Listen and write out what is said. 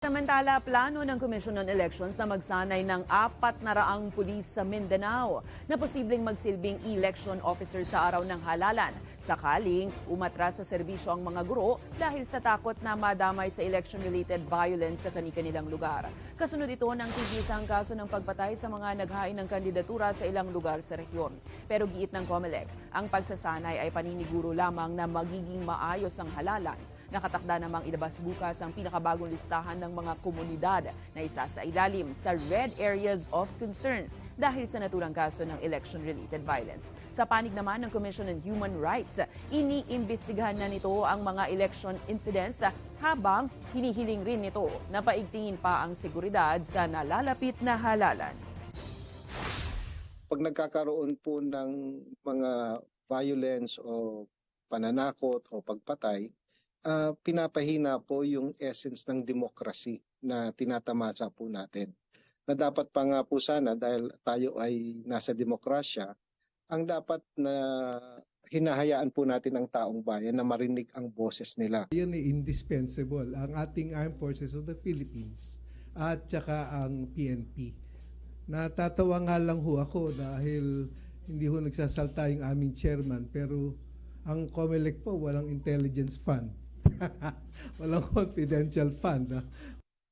Samantala, plano ng Commission on Elections na magsanay ng apat na raang pulis sa Mindanao na posibleng magsilbing election officer sa araw ng halalan. Sakaling umatras sa serbisyo ang mga guro dahil sa takot na madamay sa election-related violence sa kani-kanilang lugar. Kasunod ito ng tigisang kaso ng pagpatay sa mga naghain ng kandidatura sa ilang lugar sa rehiyon. Pero giit ng COMELEC, ang pagsasanay ay paniniguro lamang na magiging maayos ang halalan. Nakatakda namang ilabas bukas ang pinakabagong listahan ng mga komunidad na isa sa ilalim sa Red Areas of Concern dahil sa naturang kaso ng election-related violence. Sa panig naman ng Commission on Human Rights, iniimbestigahan na nito ang mga election incidents habang hinihiling rin nito na paigtingin pa ang seguridad sa nalalapit na halalan. pag nagkakaroon po ng mga violence o pananakot o pagpatay, ah, pinapahina po yung essence ng democracy na tinatamasa po natin. Na dapat pa nga po sana dahil tayo ay nasa demokrasya, ang dapat na hinahayaan po natin ang taong bayan na marinig ang boses nila. Yan ay indispensable. Ang ating Armed Forces of the Philippines at saka ang PNP. Natatawa nga lang ho ako dahil hindi ho nagsasalta yung aming chairman pero ang COMELEC po walang intelligence fund. walang confidential fund. ah.